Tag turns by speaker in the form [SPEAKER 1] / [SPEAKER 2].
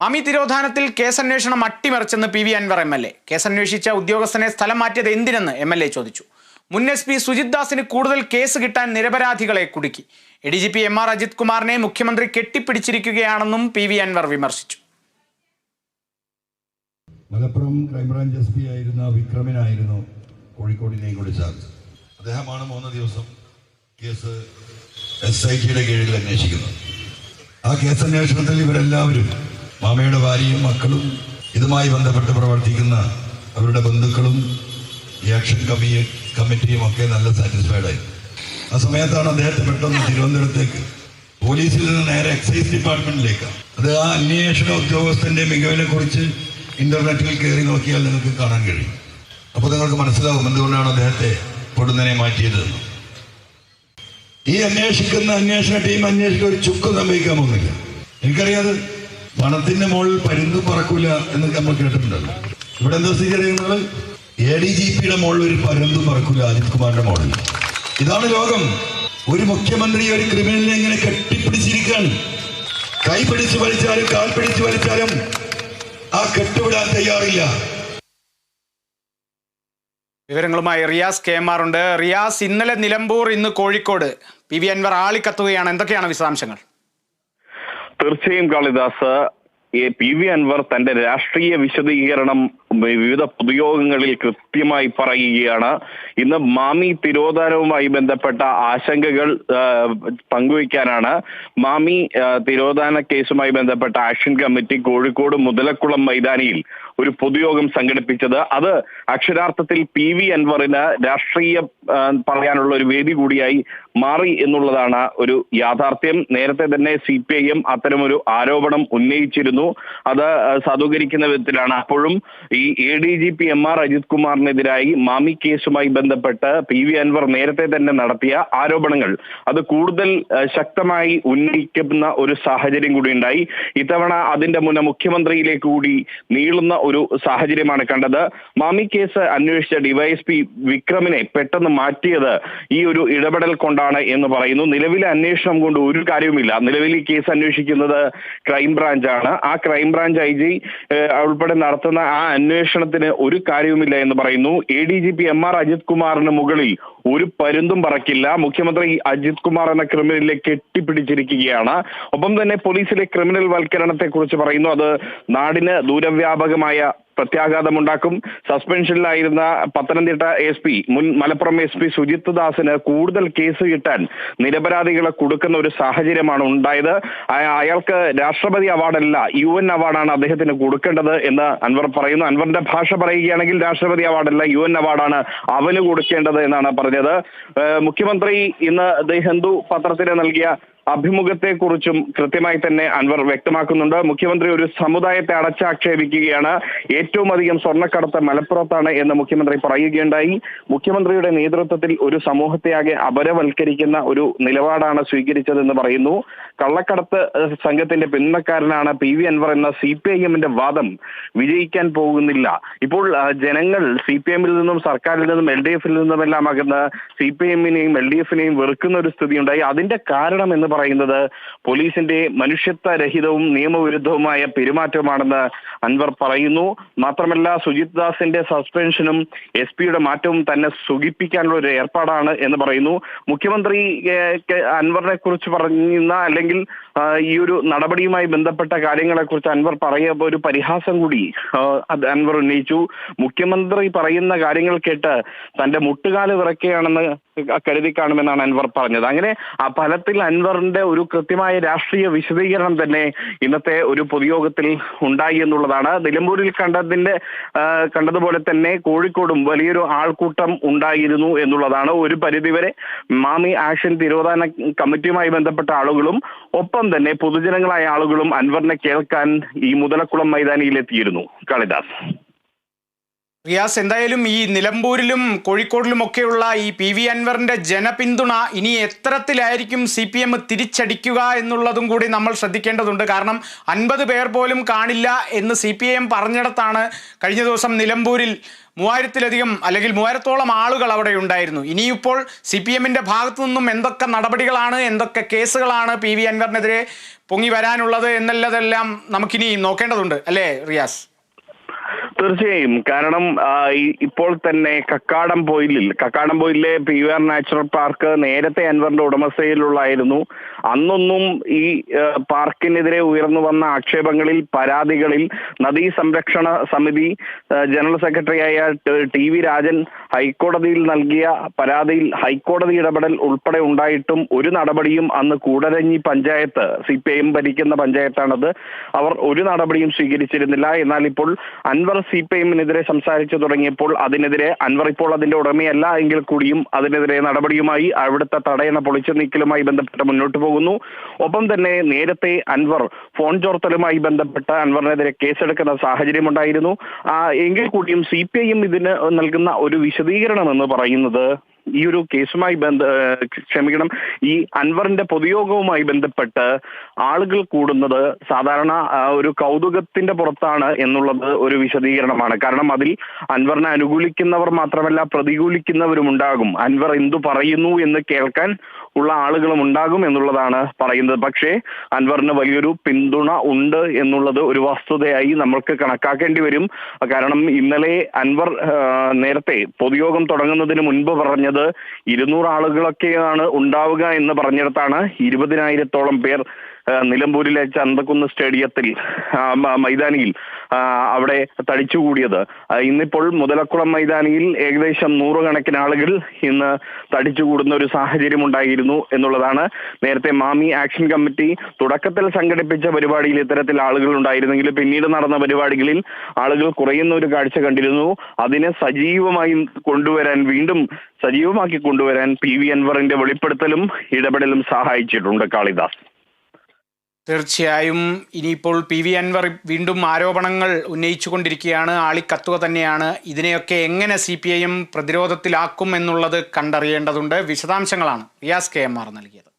[SPEAKER 1] മാമി തിരോധാനത്തിൽ കേസന്വേഷണം അട്ടിമറിച്ചെന്ന് P V Anvar M L A. കേസന്വേഷിച്ച ഉദ്യോഗസ്ഥനെ സ്ഥലം മാറ്റിയത് എന്തിനെന്ന് എം എൽ എ ചോദിച്ചു. മുൻ എസ് പി സുജിത് ദാസിന് കൂടുതൽ കേസ് കിട്ടാൻ നിരപരാധികളെ കുടുക്കി. A D G P M R Ajith കുമാറിനെ മുഖ്യമന്ത്രി കെട്ടിപ്പിടിച്ചിരിക്കുകയാണെന്നും പി വി അൻവർ വിമർശിച്ചു.
[SPEAKER 2] മലപ്പുറം ക്രൈംബ്രാഞ്ച് എസ് പി ആയിരുന്ന വിക്രമിനായിരുന്നു കോഴിക്കോടിനെയും കൂടി ചാർജ് അദ്ദേഹമാണ് മൂന്ന് ദിവസം കേസ് എസ് ഐ കീഴിൽ അന്വേഷിക്കുന്നത്. ആ കേസ് അന്വേഷണത്തിൽ ഇവരെല്ലാവരും മാമയുടെ ഭാര്യയും മക്കളും ഇതുമായി ബന്ധപ്പെട്ട് പ്രവർത്തിക്കുന്ന അവരുടെ ബന്ധുക്കളും ഈ ആക്ഷൻ കമ്മിയും കമ്മിറ്റിയും ഒക്കെ നല്ല സാറ്റിസ്ഫൈഡ് ആയി. ആ സമയത്താണ് അദ്ദേഹത്തെ പെട്ടെന്ന് തിരുവനന്തപുരത്തേക്ക് പോലീസിൽ നിന്ന് നേരെ എക്സൈസ് ഡിപ്പാർട്ട്മെന്റിലേക്ക് അത് ആ അന്വേഷണ ഉദ്യോഗസ്ഥന്റെ മികവിനെ കുറിച്ച് ഇന്റർനെറ്റിൽ കയറി നോക്കിയാൽ നിങ്ങൾക്ക് കാണാൻ കഴിയും. അപ്പോൾ നിങ്ങൾക്ക് മനസ്സിലാവും എന്തുകൊണ്ടാണ് അദ്ദേഹത്തെ പൊടുന്നനെ മാറ്റിയതെന്ന് ഈ അന്വേഷിക്കുന്ന അന്വേഷണ ടീം അന്വേഷിക്കുന്ന ഒരു ചുക്ക് സംഭവിക്കാൻ പോകുന്നില്ല. എനിക്കറിയാതെ പണത്തിന്റെ മുകളിൽ പരുന്തും പറക്കൂല എന്ന് നമ്മൾ കേട്ടിട്ടുണ്ടല്ലോ. ഇവിടെ എന്താ അറിയുന്നത് എ ഡി ജി പിയുടെ മുകളിൽ ഒരു പരുന്തും പറക്കൂല അജിത് കുമാറിന്റെ മുകളിൽ. ഇതാണ് ലോകം. ഒരു മുഖ്യമന്ത്രി ഒരു ക്രിമിനലിനെ ഇങ്ങനെ കെട്ടിപ്പിടിച്ചിരിക്കാൻ കൈ പിടിച്ചു വലിച്ചാലും കാൽ പിടിച്ചു വലിച്ചാലും ആ കെട്ടുവിടാൻ തയ്യാറില്ല.
[SPEAKER 1] വിവരങ്ങളുമായി റിയാസ് കെ ഉണ്ട്. റിയാസ് ഇന്നലെ നിലമ്പൂർ ഇന്ന് കോഴിക്കോട്. പി വി അൻവർ ആളിക്കത്തുകയാണ്. എന്തൊക്കെയാണ് വിശദാംശങ്ങൾ?
[SPEAKER 3] തീർച്ചയായും കാളിദാസ് പി വി അൻവർ തന്റെ രാഷ്ട്രീയ വിശദീകരണം വിവിധ പൊതുയോഗങ്ങളിൽ കൃത്യമായി പറയുകയാണ്. ഇന്ന് മാമി തിരോധാനവുമായി ബന്ധപ്പെട്ട ആശങ്കകൾ പങ്കുവയ്ക്കാനാണ്. മാമി തിരോധാന കേസുമായി ബന്ധപ്പെട്ട ആക്ഷൻ കമ്മിറ്റി കോഴിക്കോട് മുതലക്കുളം മൈതാനിയിൽ ഒരു പൊതുയോഗം സംഘടിപ്പിച്ചത്. അത് അക്ഷരാർത്ഥത്തിൽ പി വി അൻവറിന് രാഷ്ട്രീയ പറയാനുള്ള ഒരു വേദി കൂടിയായി മാറി എന്നുള്ളതാണ് ഒരു യാഥാർത്ഥ്യം. നേരത്തെ തന്നെ സി പി ഐ എം അത്തരമൊരു ആരോപണം ഉന്നയിച്ചിരുന്നു. അത് സാധൂകരിക്കുന്ന വിധത്തിലാണ്. അപ്പോഴും ഈ A D G P M R Ajith കുമാറിനെതിരായി Mami കേസുമായി ബന്ധപ്പെട്ട് പി വി അൻവർ നേരത്തെ തന്നെ നടത്തിയ ആരോപണങ്ങൾ. അത് കൂടുതൽ ശക്തമായി ഉന്നയിക്കുന്ന ഒരു സാഹചര്യം കൂടി ഉണ്ടായി. ഇത്തവണ അതിന്റെ മുന്നേ മുഖ്യമന്ത്രിയിലേക്ക് കൂടി നീളുന്ന ഒരു സാഹചര്യമാണ് കണ്ടത്. മാമി കേസ് അന്വേഷിച്ച ഡിവൈഎസ്പി വിക്രമിനെ പെട്ടെന്ന് മാറ്റിയത് ഈ ഒരു ഇടപെടൽ കൊണ്ടാണ് എന്ന് പറയുന്നു. നിലവിലെ അന്വേഷണം കൊണ്ട് ഒരു കാര്യവുമില്ല. നിലവിൽ ഈ കേസ് അന്വേഷിക്കുന്നത് ക്രൈംബ്രാഞ്ചാണ് ആ ക്രൈംബ്രാഞ്ച് ഐ ജി ഉൾപ്പെടെ നടത്തുന്ന ആ അന്വേഷണത്തിന് ഒരു കാര്യവുമില്ല എന്ന് പറയുന്നു. A D G P M R Ajith കുമാറിന് മുകളിൽ ഒരു പരുന്തും പറക്കില്ല. മുഖ്യമന്ത്രി അജിത് കുമാർ എന്ന ക്രിമിനലിനെ കെട്ടിപ്പിടിച്ചിരിക്കുകയാണ്. ഒപ്പം തന്നെ പോലീസിലെ ക്രിമിനൽ വൽക്കരണത്തെ കുറിച്ച് പറയുന്നു. അത് നാടിന് ദൂരവ്യാപകമായ പ്രത്യാഘാതമുണ്ടാക്കും. സസ്പെൻഷനിലായിരുന്ന പത്തനംതിട്ട എസ് പി മുൻ മലപ്പുറം എസ് പി സുജിത് ദാസിന് കൂടുതൽ കേസ് കിട്ടാൻ നിരപരാധികളെ കൊടുക്കുന്ന ഒരു സാഹചര്യമാണ് ഉണ്ടായത്. അയ- അയാൾക്ക് രാഷ്ട്രപതി അവാർഡല്ല യു എൻ അവാർഡാണ് അദ്ദേഹത്തിന് കൊടുക്കേണ്ടത് എന്ന് അൻവർ പറയുന്നു. അൻവറിന്റെ ഭാഷ പറയുകയാണെങ്കിൽ രാഷ്ട്രപതി അവാർഡല്ല യു എൻ അവാർഡാണ് അവന് കൊടുക്കേണ്ടത് എന്നാണ് പറഞ്ഞത്. മുഖ്യമന്ത്രി ഇന്ന് ദി ഹിന്ദു പത്രത്തിന് നൽകിയ അഭിമുഖത്തെക്കുറിച്ചും കൃത്യമായി തന്നെ അൻവർ വ്യക്തമാക്കുന്നുണ്ട്. മുഖ്യമന്ത്രി ഒരു സമുദായത്തെ അടച്ചാക്ഷേപിക്കുകയാണ്. ഏറ്റവും അധികം സ്വർണക്കടത്ത് മലപ്പുറത്താണ് എന്ന് മുഖ്യമന്ത്രി പറയുകയുണ്ടായി. മുഖ്യമന്ത്രിയുടെ നേതൃത്വത്തിൽ ഒരു സമൂഹത്തെയാകെ അപരവൽക്കരിക്കുന്ന ഒരു നിലപാടാണ് സ്വീകരിച്ചതെന്ന് പറയുന്നു. കള്ളക്കടത്ത് സംഘത്തിന്റെ പിന്തുണക്കാരനാണ് പി വി അൻവർ എന്ന സി പി ഐ എമ്മിന്റെ വാദം വിജയിക്കാൻ പോകുന്നില്ല. ഇപ്പോൾ ജനങ്ങൾ സി പി എമ്മിൽ നിന്നും സർക്കാരിൽ നിന്നും എൽ ഡി എഫിൽ നിന്നുമെല്ലാം അകന്ന് സി പി എമ്മിനെയും എൽ ഡി എഫിനെയും വെറുക്കുന്ന ഒരു സ്ഥിതി ഉണ്ടായി അതിന്റെ കാരണം എന്ന് പറയുന്നത് പോലീസിന്റെ മനുഷ്യത്വരഹിതവും നിയമവിരുദ്ധവുമായ പെരുമാറ്റമാണെന്ന് അൻവർ പറയുന്നു. മാത്രമല്ല സുജിത് ദാസിന്റെ സസ്പെൻഷനും എസ് പിയുടെ മാറ്റവും തന്നെ സുഖിപ്പിക്കാനുള്ള ഒരു ഏർപ്പാടാണ് എന്ന് പറയുന്നു. മുഖ്യമന്ത്രി അൻവറിനെ കുറിച്ച് പറയുന്ന അല്ലെങ്കിൽ ഈ ഒരു നടപടിയുമായി ബന്ധപ്പെട്ട കാര്യങ്ങളെ കുറിച്ച് അൻവർ പറയുമ്പോൾ ഒരു പരിഹാസം കൂടി അൻവർ ഉന്നയിച്ചു. മുഖ്യമന്ത്രി പറയുന്ന കാര്യങ്ങൾ കേട്ട് തന്റെ മുട്ടുകാൽ വിറക്കുകയാണെന്ന് കരുതി കാണുമെന്നാണ് അൻവർ പറഞ്ഞത്. അങ്ങനെ ആ ഫലത്തിൽ അൻവറിന്റെ ഒരു കൃത്യമായ രാഷ്ട്രീയ വിശദീകരണം തന്നെ ഇന്നത്തെ ഒരു പൊതുയോഗത്തിൽ ഉണ്ടായി എന്നുള്ളതാണ്. നിലമ്പൂരിൽ കണ്ടതിന്റെ കണ്ടതുപോലെ തന്നെ കോഴിക്കോടും വലിയൊരു ആൾക്കൂട്ടം ഉണ്ടായിരുന്നു എന്നുള്ളതാണ്. ഒരു പരിധിവരെ മാമി ആക്ഷൻ തിരോധാന കമ്മിറ്റിയുമായി ബന്ധപ്പെട്ട ആളുകളും ഒപ്പം തന്നെ പൊതുജനങ്ങളായ ആളുകളും അൻവറിനെ കേൾക്കാൻ ഈ മുതലക്കുളം മൈതാനിയിൽ എത്തിയിരുന്നു കാളിദാസ്.
[SPEAKER 1] റിയാസ് എന്തായാലും ഈ നിലമ്പൂരിലും കോഴിക്കോടിലും ഒക്കെയുള്ള ഈ പി വി അൻവറിന്റെ ജനപിന്തുണ ഇനി എത്രത്തിലായിരിക്കും സി പി എം തിരിച്ചടിക്കുക എന്നുള്ളതും കൂടി നമ്മൾ ശ്രദ്ധിക്കേണ്ടതുണ്ട്. കാരണം അൻപത് പേർ പോലും കാണില്ല എന്ന് സി പി എം പറഞ്ഞിടത്താണ് കഴിഞ്ഞ ദിവസം നിലമ്പൂരിൽ മൂവായിരത്തിലധികം അല്ലെങ്കിൽ മൂവായിരത്തോളം ആളുകൾ അവിടെ ഉണ്ടായിരുന്നു. ഇനിയിപ്പോൾ സി പി എമ്മിന്റെ ഭാഗത്തു നിന്നും എന്തൊക്കെ നടപടികളാണ് എന്തൊക്കെ കേസുകളാണ് പി വി അൻവറിനെതിരെ പൊങ്ങി വരാനുള്ളത് എന്നുള്ളതെല്ലാം നമുക്കിനി നോക്കേണ്ടതുണ്ട്. അല്ലേ റിയാസ്?
[SPEAKER 3] തീർച്ചയായും. കാരണം ഇപ്പോൾ തന്നെ കക്കാടം പോയിലിൽ Kakkadam പോയിലെ P V R natural park നേരത്തെ അൻവറിന്റെ ഉടമസ്ഥയിലുള്ളായിരുന്നു അന്നൊന്നും ഈ പാർക്കിനെതിരെ ഉയർന്നു വന്ന ആക്ഷേപങ്ങളിൽ പരാതികളിൽ നദീ സംരക്ഷണ സമിതി ജനറൽ സെക്രട്ടറിയായ ടി വി രാജൻ ഹൈക്കോടതിയിൽ നൽകിയ പരാതിയിൽ ഹൈക്കോടതി ഇടപെടൽ ഉൾപ്പെടെ ഉണ്ടായിട്ടും ഒരു നടപടിയും അന്ന് Koodaranji panchayat C P I M ഭരിക്കുന്ന പഞ്ചായത്താണത് അവർ ഒരു നടപടിയും സ്വീകരിച്ചിരുന്നില്ല. എന്നാൽ ഇപ്പോൾ അൻവർ സി പി എമ്മിനെതിരെ സംസാരിച്ചു തുടങ്ങിയപ്പോൾ അതിനെതിരെ അൻവർ ഇപ്പോൾ അതിന്റെ ഉടമയല്ല എങ്കിൽ കൂടിയും അതിനെതിരെ നടപടിയുമായി അവിടുത്തെ തടയണ പൊളിച്ചു നീക്കലുമായി ബന്ധപ്പെട്ട് മുന്നോട്ട് പോകുന്നു. ഒപ്പം തന്നെ നേരത്തെ അൻവർ ഫോൺ ചോർത്തലുമായി ബന്ധപ്പെട്ട് അൻവറിനെതിരെ കേസെടുക്കുന്ന സാഹചര്യമുണ്ടായിരുന്നു എങ്കിൽ കൂടിയും സി പി ഐ എം ഇതിന് നൽകുന്ന ഒരു വിശദീകരണം എന്ന് പറയുന്നത് ഈ ഒരു കേസുമായി ബന്ധ ക്ഷമിക്കണം. ഈ അൻവറിന്റെ പൊതുയോഗവുമായി ബന്ധപ്പെട്ട് ആളുകൾ കൂടുന്നത് സാധാരണ ഒരു കൗതുകത്തിന്റെ പുറത്താണ് എന്നുള്ളത് ഒരു വിശദീകരണമാണ്. കാരണം അതിൽ അൻവറിനെ അനുകൂലിക്കുന്നവർ മാത്രമല്ല പ്രതികൂലിക്കുന്നവരും ഉണ്ടാകും അൻവർ എന്തു പറയുന്നു എന്ന് കേൾക്കാൻ ഉള്ള ആളുകളും ഉണ്ടാകും എന്നുള്ളതാണ് പറയുന്നത്. പക്ഷേ അൻവറിന് വലിയൊരു പിന്തുണ ഉണ്ട് എന്നുള്ളത് ഒരു വസ്തുതയായി നമ്മൾക്ക് കണക്കാക്കേണ്ടി വരും. കാരണം ഇന്നലെ അൻവർ നേരത്തെ പൊതുയോഗം തുടങ്ങുന്നതിന് മുൻപ് പറഞ്ഞത് ഇരുന്നൂറ് ആളുകളൊക്കെയാണ് ഉണ്ടാവുക എന്ന് പറഞ്ഞിടത്താണ് ഇരുപതിനായിരത്തോളം പേർ നിലമ്പൂരിലെ ചന്തക്കുന്ന് സ്റ്റേഡിയത്തിൽ മൈതാനിയിൽ അവിടെ തടിച്ചുകൂടിയത് ഇന്നിപ്പോൾ മുതലക്കുളം മൈതാനിയിൽ ഏകദേശം നൂറുകണക്കിന് ആളുകൾ ഇന്ന് തടിച്ചുകൂടുന്ന ഒരു സാഹചര്യം ഉണ്ടായിരുന്നു എന്നുള്ളതാണ് നേരത്തെ മാമി ആക്ഷൻ കമ്മിറ്റി തുടക്കത്തിൽ സംഘടിപ്പിച്ച പരിപാടിയിൽ ഇത്തരത്തിൽ ആളുകൾ ഉണ്ടായിരുന്നെങ്കിലും പിന്നീട് നടന്ന പരിപാടികളിൽ ആളുകൾ കുറയുന്ന ഒരു കാഴ്ച കണ്ടിരുന്നു. അതിനെ സജീവമായി കൊണ്ടുവരാൻ വീണ്ടും സജീവമാക്കി കൊണ്ടുവരാൻ പി വി അൻവറിന്റെ വെളിപ്പെടുത്തലും ഇടപെടലും സഹായിച്ചിട്ടുണ്ട് കാളിദാസ്.
[SPEAKER 1] തീർച്ചയായും ഇനിയിപ്പോൾ പി വി അൻവർ വീണ്ടും ആരോപണങ്ങൾ ഉന്നയിച്ചുകൊണ്ടിരിക്കുകയാണ്. ആളിക്കത്തുക തന്നെയാണ്. ഇതിനെയൊക്കെ എങ്ങനെ സി പി ഐ എം പ്രതിരോധത്തിലാക്കും എന്നുള്ളത് കണ്ടറിയേണ്ടതുണ്ട്. വിശദാംശങ്ങളാണ് റിയാസ് കെ എം ആർ നൽകിയത്.